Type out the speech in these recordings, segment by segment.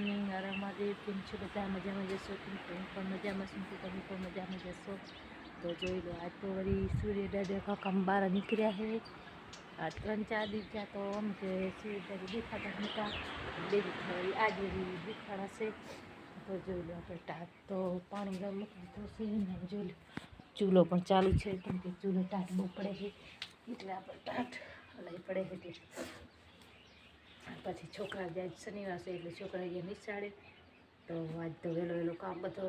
Morning આરામ મહાદેવ કેમ છો? બધા મજામાં જશો? કેમ તમે પણ મજામાં છું. તો તમે પણ મજામાં જશો? તો જોઈ લો, આજ તો વળી સૂર્ય દાદા કાકા બહાર નીકળ્યા છે. આ ત્રણ ચાર દિવસ તો આમ કે સૂર્ય દાદા દેખાતા હતા બે દિવસ આજે વળી દેખાડાશે તો જોઈ લો આપણે ટાટ તો પાણી મૂકી દીધું છે. ને જોઈ લો, ચૂલો પણ ચાલુ છે, કેમ કે ચૂલો ટાટ બહુ પડે છે. એટલે આપણે ટાટ લઈ પડે છે. પછી છોકરા જાય શનિવાર છે એટલે છોકરા ગયા નિશાળે. તો આજ તો વહેલો વહેલો કામ બધો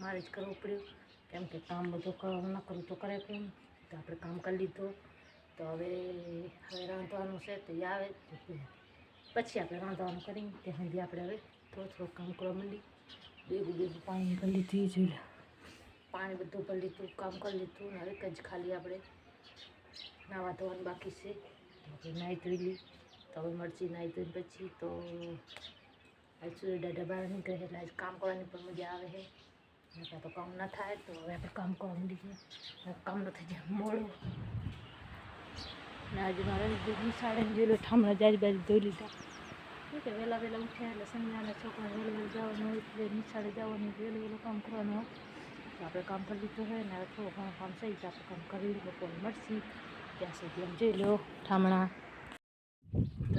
મારે જ કરવું પડ્યું. કેમ કે કામ બધું ન કરું તો કરે કેમ તો આપણે કામ કરી લીધું. તો હવે હવે રાંધવાનું છે તો આવે. પછી આપણે રાંધવાનું કરી તે સુધી આપણે હવે થોડું થોડું કામ કરવા માંડી. બેગું બેગું પાણી કરી લીધું જોઈ પાણી બધું કરી લીધું, કામ કરી લીધું હવે કંઈ જ ખાલી આપણે નાવા ધોવાનું બાકી છે. તો આપણે નાહી ધોઈ લઈ તો હવે મરચી નાહી ધોઈને પછી તો આજ સૂર્ય દાદા બહાર નીકળે એટલે આજ કામ કરવાની પણ મજા આવે છે. ત્યાં તો કામ ના થાય તો હવે આપણે કામ કરવા માંડીએ કામ ન થઈ જાય મોડું. ને આજે મારે નિશાળે જોઈ લો ઠામણા જાજ બાજુ ધોઈ લીધા. કે વહેલા વહેલા ઉઠ્યા એટલે સંજ્ઞાના છોકરા વહેલું વહેલું જવાનું હોય એટલે નિશાળે જવાનું વહેલું વહેલું કામ કરવાનું હોય. તો આપણે કામ કરી લીધું હોય ને થોડું ઘણું કામ થઈ તો આપણે કામ કરી બપોર મળશે ત્યાં સુધી આમ જોઈ લો ઠામણા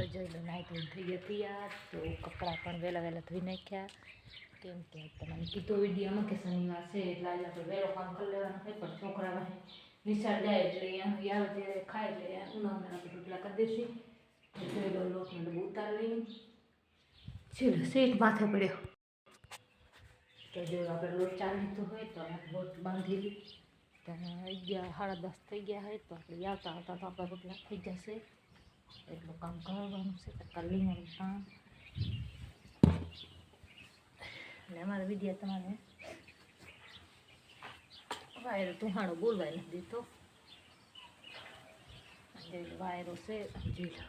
તો જોઈ લો નાઈ ધોઈ થઈ હતી તૈયાર તો કપડાં પણ વહેલા વહેલા ધોઈ નાખ્યા. કેમ કે તમને કીધું વિડીયોમાં કે શનિવાર છે, એટલે આજે આપણે વહેલો કામ કરી લેવાનું હોય પણ છોકરા નિશાળ જાય એટલે અહીંયા આવે ત્યારે ખાય એટલે ઉના ઉના આપણે રોટલા કરી દેશે તો જોઈ લો, લોટને ડબ્બો ઉતારી ચલો સીટ માથે પડ્યો. તો જો આપણે લોટ ચાલી તો હોય તો આપણે લોટ બાંધી લઈ તો અગિયાર, સાડા દસ થઈ ગયા હોય તો આપણે આવતા આવતા તો આપણા રોટલા થઈ જશે. એટલું કામ કરવાનું છે તો કરી લેવાનું કામ અને અમારા વિદ્યા તમારે વાયરો તુહાણો બોલવાય નથી દીધો વાયરો છે જોઈ લો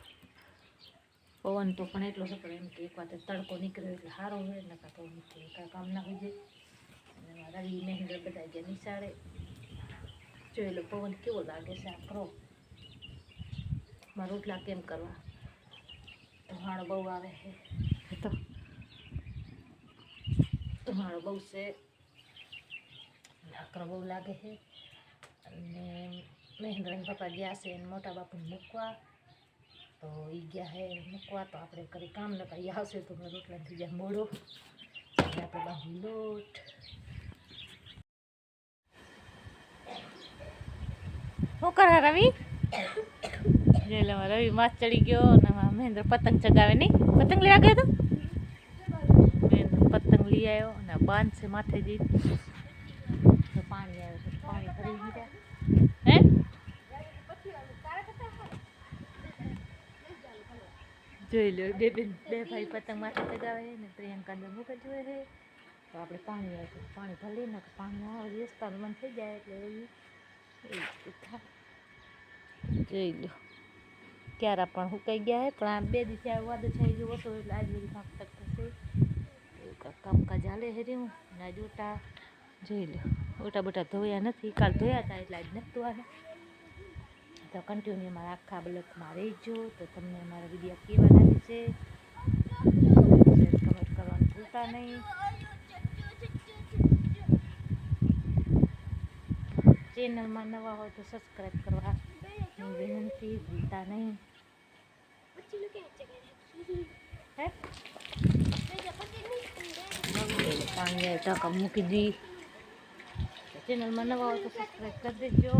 પવન તો પણ એટલો છે પણ એમ કે એક વાર તડકો નીકળ્યો એટલે સારો હોય ને કાં તો કાંઈ કામ ના હોય જાય અને મારા રવિ મહેન્દ્ર બધા ગયા નિશાળે જોઈ લો પવન કેવો લાગે છે આ મારા રોટલા કેમ કરવા? ધુમાડો બહુ આવે છે. તો. ધુમાડો બહુ છે. ઢાકરો બહુ લાગે છે. અને મહેન્દ્રના પપ્પા ગયા છે એને મોટા બાપુને મૂકવા. તો એ ગયા છે મૂકવા. તો આપણે કરી કામ ન કરી આવશે તો મેં રોટલા થઈ જાય મોડો. આપણે બાહુ લોટ. શું કરે રવિ? જોઈ લો, રવિ ચડી ગયો અને મહેન્દ્ર પતંગ ચગાવે નહીં? પતંગ લેવા ગયો તો? મહેન્દ્ર પતંગ લઈ આવ્યો અને બાંધ છે માથે જઈ પાણી આવ્યો પાણી ભરી ગયા હે? જોઈ લો, બે બેન, બે ભાઈ પતંગ માથે ચગાવે ને પ્રિયંકા ને મુખ જોઈએ છે. તો આપણે પાણી આવે પાણી ભલે ને પાણી આવે રસ્તાનું મન થઈ જાય એટલે થાય. જોઈ લો. ક્યારા પણ સુકાઈ ગયા હે, પણ આ બે દિવસે આ વાદળછાઈ જેવો હતો એટલે આજ બધી કામ તક થશે. એવું કામકાજ હાલે છે રહ્યું. ને આજ જોઈ લો ઓટા બોટા ધોયા નથી. કાલ ધોયા હતા એટલે આજ નથી આવે તો કન્ટિન્યુ અમારા આખા બ્લોકમાં રહેજો. તો તમને અમારા વીડિયો કેવા લાગે છે? કમેન્ટ કરવાનું ભૂલતા નહીં. ચેનલમાં નવા હોય તો સબસ્ક્રાઈબ કરવા વિનંતી. ભૂલતા નહીં. હે પાણી આવે ટાંકા મૂકી દી ચેનલમાં નવા હોય તો સબસ્ક્રાઈબ કરી દેજો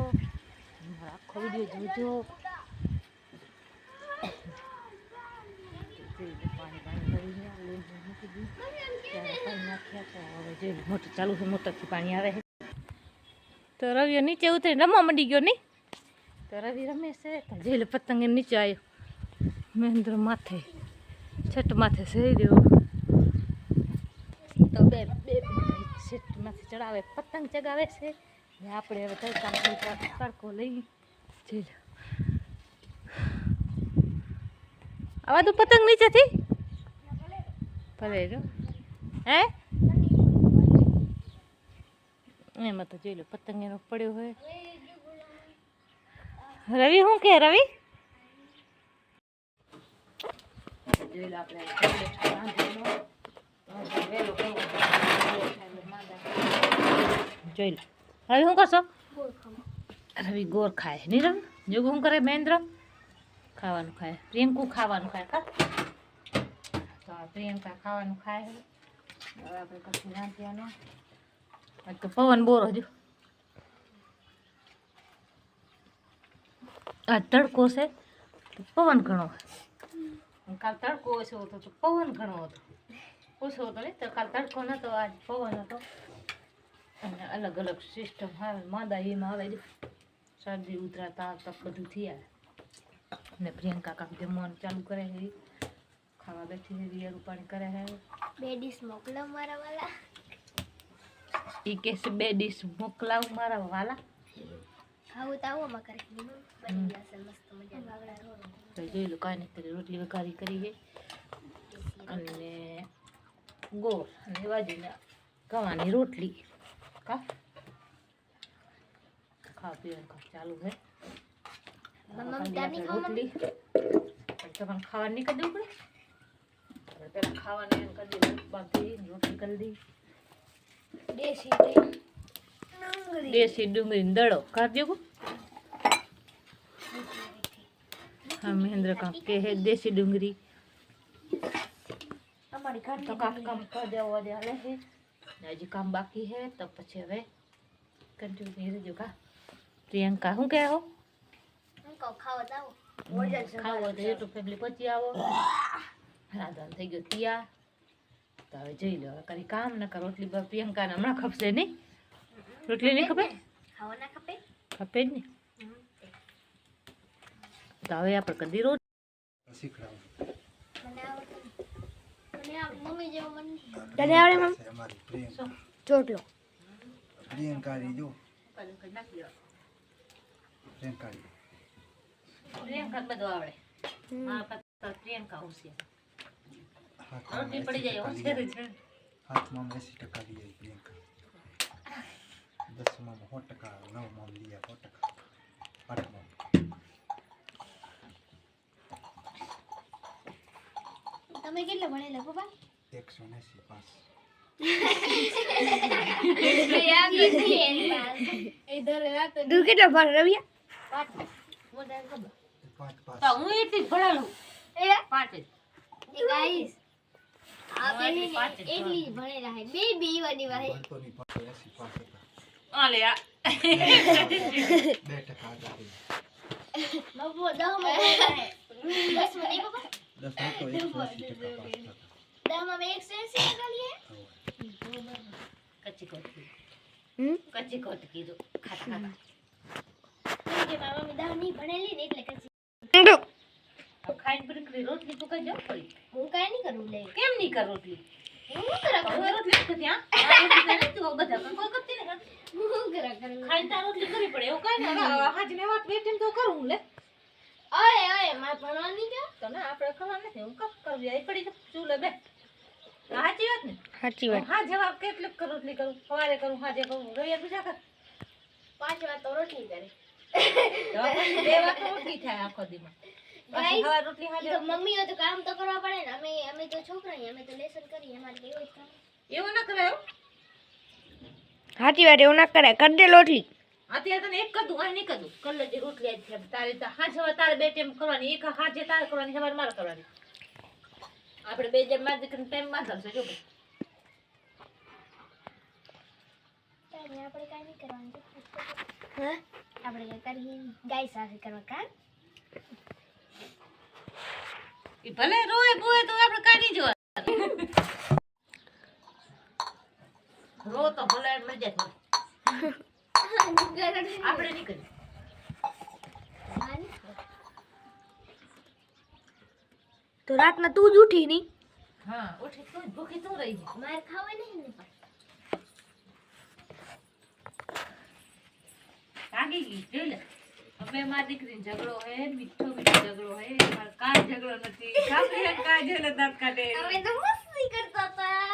મારો આખો વીડિયો જોજો પાણી પાણી ભરીને લીંબુ મૂકી દી ત્યારે પાણી નાખ્યા તો હવે જે મોટર ચાલુ છે મોટરથી પાણી આવે છે તો રવિ નીચે ઉતરીને રમવા માંડી ગયો નહીં તો રવિ રમે છે તો જેલે પતંગ એને નીચે આવ્યો મહેન્દ્ર માથે છઠ માથે સહી રહ્યો. તો બે બે છઠ માથે ચડાવે, પતંગ ચગાવે છે. ને આપણે હવે તડકા તડકો લઈ જઈ આવા તું પતંગ નીચેથી? ભલે જો. હે? એમાં તો જોઈ લો, પતંગ એનો પડ્યો હોય. રવિ, શું કે રવિ? જોઈ લો આપણે જોઈ લો. રવિ શું કરશો? રવિ ગોર ખાય નહીં રવિ જોગો શું કરે? મહેન્દ્ર? ખાવાનું ખાય. પ્રિયંકુ ખાવાનું ખાય કા? તો પ્રિયંકા ખાવાનું ખાય હવે આપણે કશું ના ધ્યાન તો પવન બોરો હજુ આ તડકો છે. પવન ઘણો કાલ તડકો ઓછો હતો તો પવન ઘણો હતો. ઓછો હતો ને? તો કાલ તડકો નતો આજ પવન હતો. અને અલગ અલગ સિસ્ટમ આવે માંદા એમાં આવે શરદી ઉતરા તાવ તપ બધું આવે. અને પ્રિયંકા કાંક જમવાનું ચાલુ કરે છે. ખાવા બેઠી છે રિયરું પાણી કરે છે. બે ડીશ મોકલો મારા વાલા. એ કે બે ડીશ મોકલાવ મારા વાલા. ખાવું તો આવો માં કરી બની જશે મસ્ત મજા ગાવડા રોડ તો જોઈ લો કાંઈ નહીં રોટલી વઘારી કરી છે અને ગોળ અને બાજુને ગવાની રોટલી કા ખાવા પીવાનું ચાલુ છે? રોટલી તમારે ખાવાનું નહીં કરી દેવું પડે પહેલાં ખાવાનું એમ કરી દીધું બાકી રોટલી કરી દી દેશી દેશી ડુંગળી દડો કાઢજો કો હા મહેન્દ્ર કામ કે હે દેશી ડુંગળી. અમારી ઘર તો કાક કામ કરી દેવો દે હાલે ને હજી કામ બાકી હે તો પછી હવે કન્ટિન્યુ રહેજો કા. પ્રિયંકા શું કહે હો? હું ખાવા છે ખાવો તો યુટ્યુબ ફેમિલી પછી આવો. રાંધવાનું થઈ ગયો તિયા. તો હવે જોઈ લો હવે કરી કામ ન કરો રોટલી પ્રિયંકાને હમણાં ખપશે નહીં. રોટલી નહીં ખપે ખાવા ખપે ખપે જ ને તો હવે આપણે કદી રોજ આવડે મમ્મી પ્રિયંકા ચોટલો પ્રિયંકારી જો પ્રિયંકારી પ્રિયંકા બધું આવડે હા પ્રિયંકા હોશિયાર રોટલી પડી જાય હોશિયાર છે. હાથમાં ટકા લઈ પ્રિયંકા દસમાં સો ટકા નવમાં લઈ સો ટકા આઠમાં. તમે કેટલા ભણેલા પપ્પા? એકસો એસી પાસ. તું કેટલો ભણ રવિયા પાંચ. પાસ. તો હું એટલી જ ભણેલું. પાંચ ગાઈસ એટલી ભણેલા હે બે બે વાની વાહે માં માં ટકા પાસ થતા દહમાં બે એકસો એસી નીકળીએ હવે કચ્ચી કોટકી હમ કચ્ચી કોટ કીધું ખાતા ખાતા કેમ કે મારા મમ્મી દહ નહીં ભણેલી ને એટલે કચ્છી ખાઈને પૂરી રોટલી તું કઈ હું કાંઈ નહીં કરું લે કેમ નહીં કર રોટલી હું કરા રોટલી નથી હા આ રોટલી તો બધા કોઈ કરતી નહીં કરતી. હું શું કરા કરું ખાઈને તાર રોટલી કરવી પડે એવું કઈ ના હાજને વાત બેઠી તો કરું લે. ઓય ઓય મારે ભણવાની કે તો ના આપણે ખબર નથી હું કપ કરવી આ પડી જાય ચૂલે બે. સાચી વાત ને? સાચી વાત. હા જવાબ કેટલું કરું રોટલી કરું. સવારે કરું હાજે કરું. રવિવાર બીજા કર પાંચ વાર તો રોટલી કરે. તો પછી બે વાર તો રોટલી થાય આખો દીમાં. પાછી Guys, સવાર રોટલી ઈ હાજે તો મમ્મીઓ તો કામ તો કરવા પડે ને. અમે અમે તો છોકરા છીએ, અમે તો લેસન કરીએ અમારે તો એવું જ કામ. એવું ના કરાય હો. સાચી વાત એવું ના કરાય. કર દે લોટલી. અત્યારે તને એક કદું આ નહીં કદું લેજે રોટલી છે. તારે તો હાંજ સવાર તારે બે ટાઈમ કરવાની એક હાંજે તારે કરવાની સવાર મારે કરવાની. આપણે બે જેમ મારી દીકરીને ટાઈમમાં થશે જો આપણે કાંઈ નહીં કરવાનું. હા? આપણે કાંઈ ગાય સાથે કરવા કામ ભલે રોય બોય તો તો રાતના તું જ ઉઠી નહીં હા ઉઠી તું જ ભૂખી તું રહી જાય મારે ખાવા નહીં ને પણ. લાગી ગઈ જોઈ લે હવે મારી દીકરીને ઝઘડો હે મીઠો મીઠો ઝઘડો હે મારે કાંઈ ઝઘડો નથી કાપી હે કાંઈ જેલે દાંત કાઢે અમે તો મસ્તી કરતા હતા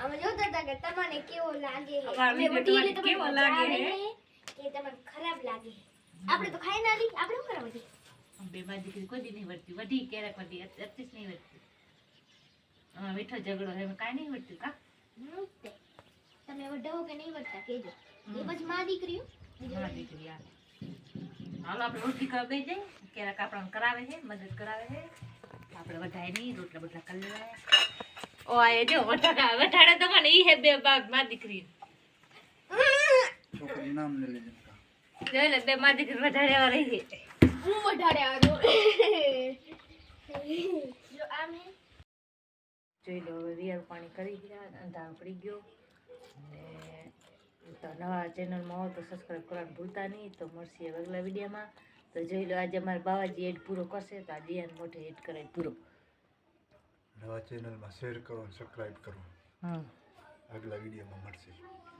અમે જોતા હતા કે તમને કેવો લાગે છે. અમારો અમે વીડિયો વઢીને તમારે કેવો તમને લાગે મજા છે? આવે છે કે તમને ખરાબ લાગે છે. આપણે તો ખાઈ ના લી આપણે શું કરવા બધી બે મારી દીકરી કોઈ દી નહીં વળતી વધી ક્યારેક વધી અત્યાર નહીં વળતી હા મીઠો ઝઘડો હે કાંઈ નહીં વળતું કા? હમ તે. તમે તમે વઢાવો કે નહીં વઢતા કહેજો. એ પછી માં દીકરીઓ? બીજું હા, દીકરી, હા. હાલો આપણે રોટલી કરવા બેસી જઈએ. ક્યારેક આપણને કરાવે છે મદદ કરાવે છે. આપણે વઢાય નહીં રોટલા બોટલા કરી લેવાય. ઓ આ એ જો વઢાડા વઢાડે તો મને ઈ હે બે બાપમાં દીકરી. છોકરીનું નામ ને લેજે. જોઈ લે બે માં દીકરી વઢાડ્યા રહી છે. હું વધારે આજો જો આમ હે જોઈ લો હવે રિયલ પાણી કરી ગયા અંધારો પડી ગયો. અને તો નવા ચેનલમાં હો તો સબસ્ક્રાઈબ કરવાનું ભૂલતા નહીં. તો મળશે અગલા વિડીયોમાં. તો જોઈ લો આજે અમારા બાવાજી એડ પૂરો કરશે. તો આ એને મોઢે એડ કરાય પૂરો. નવા ચેનલમાં શેર કરો અને સબસ્ક્રાઈબ કરો. હા અગલા વિડીયોમાં મળશે.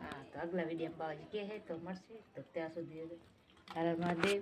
હા તો અગલા વિડીયોમાં બાવાજી કહે તો મળશે. તો ત્યાં સુધી હરે મહાદેવ.